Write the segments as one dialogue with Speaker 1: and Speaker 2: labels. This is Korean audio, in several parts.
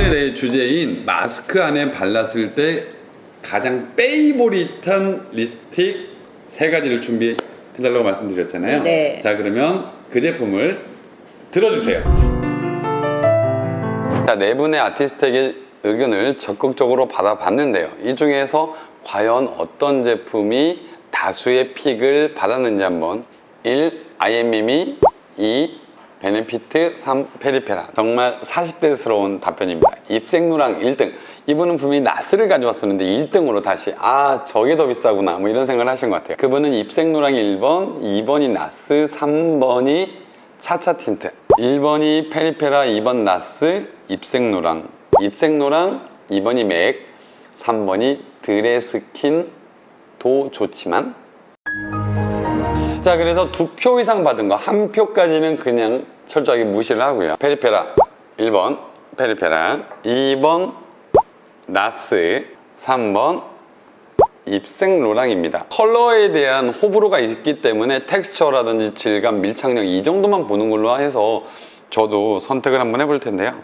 Speaker 1: 오늘의 주제인 마스크 안에 발랐을 때 가장 페이보릿한 립스틱 세 가지를 준비해달라고 말씀드렸잖아요.
Speaker 2: 네.
Speaker 1: 자 그러면 그 제품을 들어주세요. 자, 네 분의 아티스트에게 의견을 적극적으로 받아봤는데요. 이 중에서 과연 어떤 제품이 다수의 픽을 받았는지 한번 1. IMM이 2. 베네피트 3. 페리페라 정말 40대스러운 답변입니다. 입생누랑 1등 이분은 분명히 나스를 가져왔었는데 1등으로 다시 아 저게 더 비싸구나 뭐 이런 생각을 하신 것 같아요. 그분은 입생누랑 1번 2번이 나스 3번이 차차 틴트 1번이 페리페라 2번 나스 입생노랑 입생노랑 2번이 맥 3번이 드레스킨 도 좋지만 자 그래서 두 표 이상 받은 거 한 표까지는 그냥 철저하게 무시를 하고요 페리페라 1번 페리페라 2번 나스 3번 입생 로랑입니다. 컬러에 대한 호불호가 있기 때문에 텍스처라든지 질감, 밀착력 이 정도만 보는 걸로 해서 저도 선택을 한번 해볼 텐데요.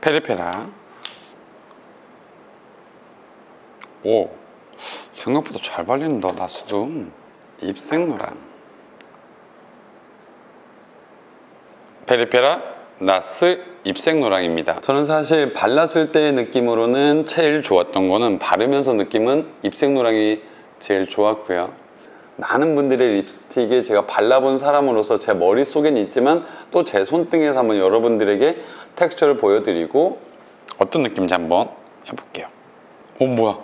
Speaker 1: 페리페라. 오, 생각보다 잘 발린다, 나스도. 입생로랑. 페리페라 나스 입생노랑입니다. 저는 사실 발랐을 때의 느낌으로는 제일 좋았던 거는 바르면서 느낌은 입생노랑이 제일 좋았고요. 많은 분들의 립스틱에 제가 발라본 사람으로서 제 머릿속엔 있지만 또 제 손등에서 한번 여러분들에게 텍스처를 보여드리고 어떤 느낌인지 한번 해볼게요. 어 뭐야?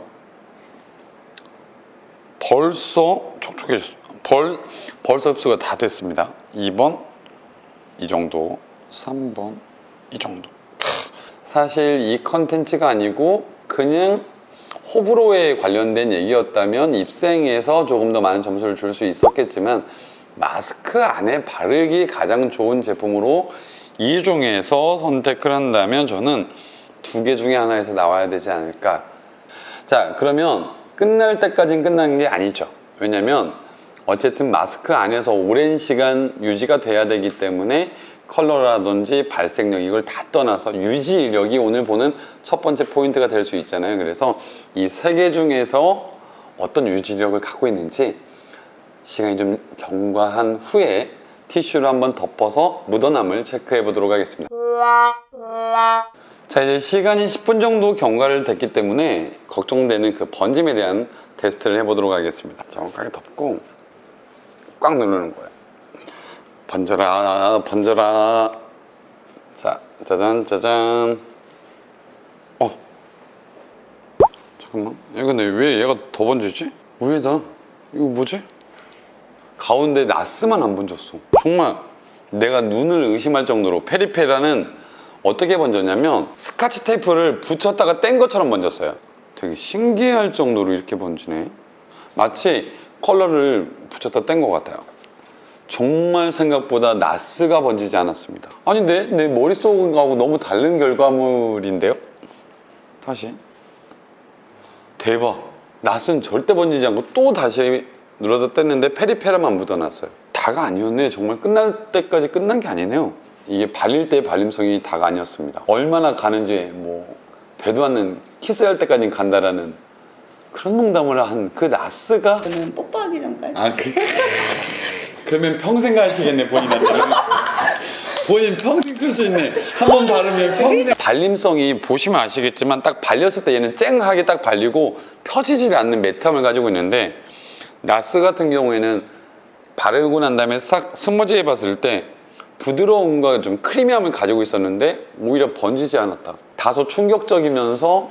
Speaker 1: 벌써 촉촉해졌어. 벌, 벌써 흡수가 다 됐습니다. 2번 이 정도 3번 이 정도 사실 이 컨텐츠가 아니고 그냥 호불호에 관련된 얘기였다면 입생에서 조금 더 많은 점수를 줄 수 있었겠지만 마스크 안에 바르기 가장 좋은 제품으로 이 중에서 선택을 한다면 저는 두 개 중에 하나에서 나와야 되지 않을까 자 그러면 끝날 때까지는 끝난 게 아니죠 왜냐면 어쨌든 마스크 안에서 오랜 시간 유지가 돼야 되기 때문에 컬러라든지 발색력 이걸 다 떠나서 유지력이 오늘 보는 첫 번째 포인트가 될 수 있잖아요. 그래서 이 세 개 중에서 어떤 유지력을 갖고 있는지 시간이 좀 경과한 후에 티슈를 한번 덮어서 묻어남을 체크해 보도록 하겠습니다 자 이제 시간이 10분 정도 경과를 됐기 때문에 걱정되는 그 번짐에 대한 테스트를 해보도록 하겠습니다. 정확하게 덮고 꽉 누르는 거예요 번져라 번져라. 자 짜잔 짜잔. 어. 잠깐만. 얘 근데 왜 얘가 더 번지지? 왜다 이거 뭐지? 가운데 나스만 안 번졌어. 정말 내가 눈을 의심할 정도로 페리페라는 어떻게 번졌냐면 스카치 테이프를 붙였다가 뗀 것처럼 번졌어요. 되게 신기할 정도로 이렇게 번지네. 마치 컬러를 붙였다 뗀 것 같아요. 정말 생각보다 나스가 번지지 않았습니다. 아니 내, 내 머릿속하고 너무 다른 결과물인데요? 다시. 대박. 낫은 절대 번지지 않고 또 다시 눌러서 뗐는데 페리페라만 묻어놨어요. 다가 아니었네. 정말 끝날 때까지 끝난 게 아니네요 이게 발릴 때의 발림성이 다가 아니었습니다. 얼마나 가는지 뭐 되도 않는 키스할 때까지 간다라는 그런 농담을 한 그 나스가
Speaker 2: 저는 뽀뽀하기 전까지.
Speaker 1: 아 그, 그러면 평생 가시겠네 본인한테는 본인 평생 쓸 수 있네. 한 번 바르면 평생. 발림성이 보시면 아시겠지만 딱 발렸을 때 얘는 쨍하게 딱 발리고 펴지질 않는 매트함을 가지고 있는데 나스 같은 경우에는 바르고 난 다음에 싹 스머지 해봤을 때 부드러움과 좀 크리미함을 가지고 있었는데 오히려 번지지 않았다. 다소 충격적이면서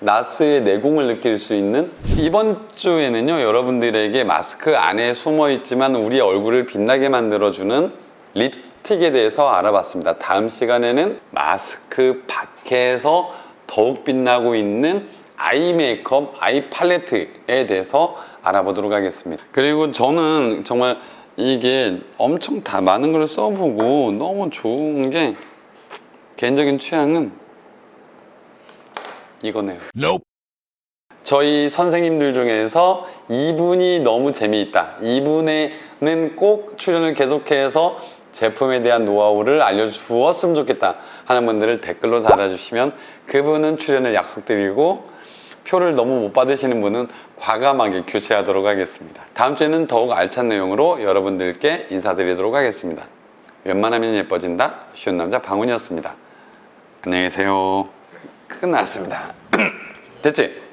Speaker 1: 나스의 내공을 느낄 수 있는 이번 주에는요 여러분들에게 마스크 안에 숨어 있지만 우리 얼굴을 빛나게 만들어주는 립스틱에 대해서 알아봤습니다. 다음 시간에는 마스크 밖에서 더욱 빛나고 있는 아이 메이크업, 아이 팔레트에 대해서 알아보도록 하겠습니다. 그리고 저는 정말 이게 엄청 다 많은 걸 써보고 너무 좋은 게 개인적인 취향은 이거네요 저희 선생님들 중에서 이분이 너무 재미있다. 이분에는 꼭 출연을 계속해서 제품에 대한 노하우를 알려주었으면 좋겠다 하는 분들을 댓글로 달아주시면 그분은 출연을 약속드리고 표를 너무 못 받으시는 분은 과감하게 교체하도록 하겠습니다. 다음 주에는 더욱 알찬 내용으로 여러분들께 인사드리도록 하겠습니다. 웬만하면 예뻐진다. 쉬운 남자 방훈이었습니다. 안녕히 계세요. 끝났습니다. 됐지?